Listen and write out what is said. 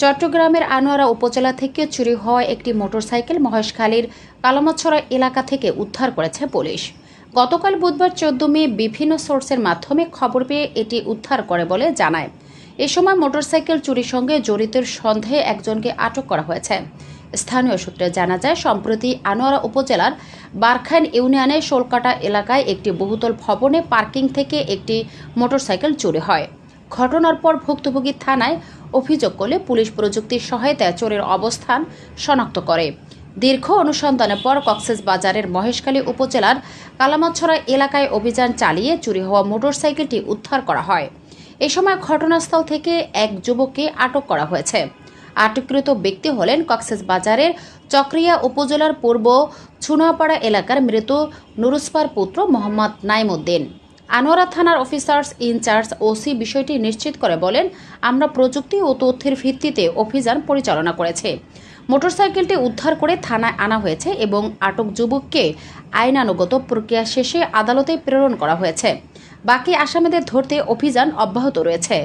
চট্টগ্রামের আনোয়ারা উপজেলা থেকে চুরি হওয়া একটি মোটরসাইকেল মহেশখালীর কালামাছড়া এলাকা থেকে উদ্ধার করেছে পুলিশ। গতকাল বুধবার চোদ্দ মে বিভিন্ন সোর্সের মাধ্যমে খবর পেয়ে এটি উদ্ধার করে বলে জানায়। এ সময় মোটরসাইকেল চুরির সঙ্গে জড়িতের সন্দেহে একজনকে আটক করা হয়েছে। স্থানীয় সূত্রে জানা যায়, সম্প্রতি আনোয়ারা উপজেলার বারখাইন ইউনিয়নের শোলকাটা এলাকায় একটি বহুতল ভবনে পার্কিং থেকে একটি মোটরসাইকেল চুরি হয়। ঘটনার পর ভুক্তভোগী থানায় অভিযোগ করলে পুলিশ প্রযুক্তির সহায়তায় চোরের অবস্থান শনাক্ত করে। দীর্ঘ অনুসন্ধানের পর কক্সেস বাজারের মহেশখালী উপজেলার কালামাছড়া এলাকায় অভিযান চালিয়ে চুরি হওয়া মোটরসাইকেলটি উদ্ধার করা হয়। এ সময় ঘটনাস্থল থেকে এক যুবককে আটক করা হয়েছে। আটককৃত ব্যক্তি হলেন কক্সেস বাজারের চক্রিয়া উপজেলার পূর্ব ছুনাপাড়া এলাকার মৃত নুরুসপার পুত্র মোহাম্মদ নাইমুদ্দিন। আনোয়ারা থানার অফিসার্স ইনচার্জ ওসি বিষয়টি নিশ্চিত করে বলেন, আমরা প্রযুক্তি ও তথ্যের ভিত্তিতে অভিযান পরিচালনা করেছে। মোটরসাইকেলটি উদ্ধার করে থানায় আনা হয়েছে এবং আটক যুবককে আইনানুগত প্রক্রিয়া শেষে আদালতে প্রেরণ করা হয়েছে। বাকি আসামিদের ধরতে অভিযান অব্যাহত রয়েছে।